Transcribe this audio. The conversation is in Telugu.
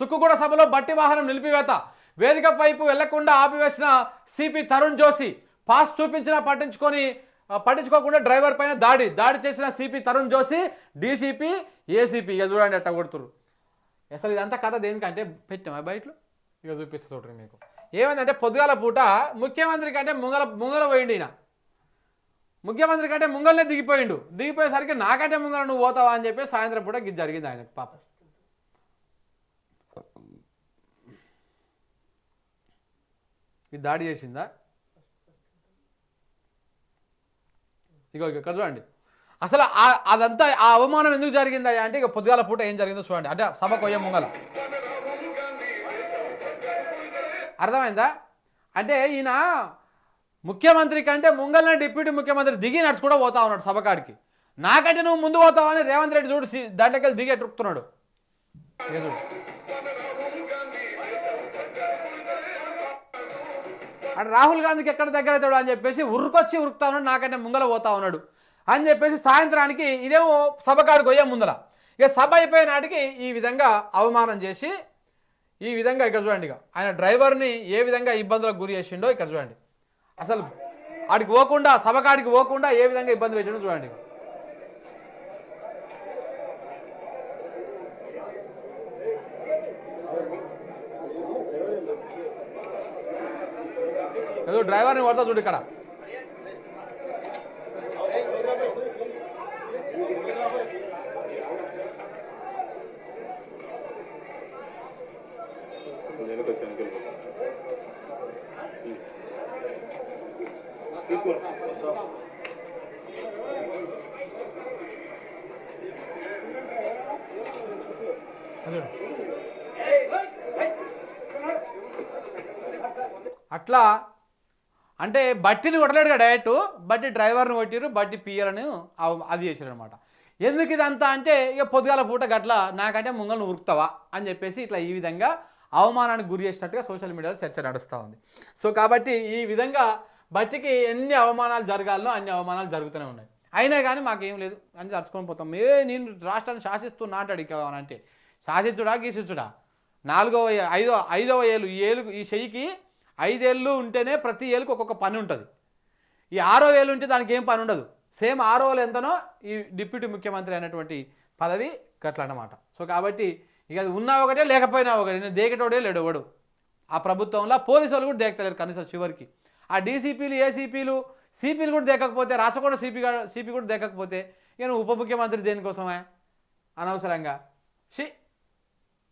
తుక్కుగూడ సభలో బట్టి వాహనం నిలిపివేత. వేదిక వైపు వెళ్ళకుండా ఆపివేసిన సిపి తరుణ్ జోషి పాస్ చూపించినా పట్టించుకొని పట్టించుకోకుండా డ్రైవర్ పైన దాడి. దాడి చేసిన CP Tarun Joshi DCP ACP. ఇక చూడండి అట్ట కొడుతురు అసలు ఇదంతా కథ దేనికంటే పెట్టామా బయటలో? ఇక చూపిస్తా చూడండి మీకు. ఏమైందంటే పొద్దుగాల పూట ముఖ్యమంత్రి కంటే ముంగల ముంగల పోయిండు ఈయన. ముఖ్యమంత్రి కంటే ముంగల్నే దిగిపోయిండు. దిగిపోయేసరికి నాకంటే ముంగల నువ్వు పోతావా అని చెప్పి సాయంత్రం పూట జరిగింది ఆయనకు పాపం. ఇది దాడి చేసిందా? ఇగో ఇక ఇక్కడ చూడండి. అసలు అదంతా ఆ అవమానం ఎందుకు జరిగిందా అంటే ఇక పొద్దుగాల పూట ఏం జరిగిందో చూడండి. అంటే సభకు పోయే ముంగల. అర్థమైందా? అంటే ఈయన ముఖ్యమంత్రి కంటే ముంగల్ని డిప్యూటీ ముఖ్యమంత్రి దిగి నడుచు కూడా పోతా ఉన్నాడు సభకాడికి. నాకంటే నువ్వు ముందు పోతావని రేవంత్ రెడ్డి చూడు సి- దాంట్లోకి దిగి ఎట్టుకుతున్నాడు. అండ్ రాహుల్ గాంధీకి ఎక్కడ దగ్గర అవుతాడు అని చెప్పేసి ఉరుకొచ్చి ఉరుకుతా ఉన్నాడు నాకంటే ముంగల పోతా ఉన్నాడు అని చెప్పేసి సాయంత్రానికి ఇదేమో సభకాడికి పోయే ముందల ఇక సభ అయిపోయే నాటికి ఈ విధంగా అవమానం చేసి ఈ విధంగా ఇక్కడ చూడండి ఇక ఆయన డ్రైవర్ని ఏ విధంగా ఇబ్బందులకు గురి చేసిండో ఇక్కడ చూడండి అసలు ఆడికి పోకుండా సభకాడికి పోకుండా ఏ విధంగా ఇబ్బంది పెట్టిండో చూడండి ఇక. ఏదో డ్రైవర్ని కొడతా చూడు ఇక్కడ. అట్లా అంటే బట్టిని కొట్టలేడు డైరెక్ట్. బట్టి డ్రైవర్ని కొట్టిరు బట్టి పియ్యలను అది చేసారు అనమాట ఎందుకు ఇదంతా అంటే ఇక పొద్దుగాల పూట గట్ల నాకంటే ముంగలను ఉరుకుతావా అని చెప్పేసి ఇట్లా ఈ విధంగా అవమానానికి గురి చేసినట్టుగా సోషల్ మీడియాలో చర్చ నడుస్తూ ఉంది. సో కాబట్టి ఈ విధంగా బట్టికి ఎన్ని అవమానాలు జరగాలనో అన్ని అవమానాలు జరుగుతూనే ఉన్నాయి. అయినా కానీ మాకేం లేదు. అని జరుచుకొని పోతాం. ఏ నేను రాష్ట్రాన్ని శాసిస్తున్నా అంటాడు ఇక అంటే. శాసించుడా గీసించుడా? నాలుగవ ఐదో ఐదవ ఏలు ఈ ఏలు ఈ చెయ్యికి ఐదేళ్ళు ఉంటేనే ప్రతి ఏళ్ళకి ఒక్కొక్క పని ఉంటుంది. ఈ ఆరో ఏళ్ళు ఉంటే దానికి ఏం పని ఉండదు. సేమ్ ఆరో ఎంతనో ఈ డిప్యూటీ ముఖ్యమంత్రి అయినటువంటి పదవి గట్ల అన్నమాట సో కాబట్టి ఇక అది ఉన్నా ఒకటే లేకపోయినా ఒకటే. నేను దేకటోడే లేడు ఎవడు. ఆ ప్రభుత్వంలో పోలీసు వాళ్ళు కూడా దేకతలేరు కనీసం చివరికి. ఆ డీసీపీలు ఏసీపీలు సిపిలు కూడా దేకకపోతే రాచకొండ సిపి సిపి కూడా దేకకపోతే ఇక ఉప ముఖ్యమంత్రి దేనికోసమే? అనవసరంగా. షీ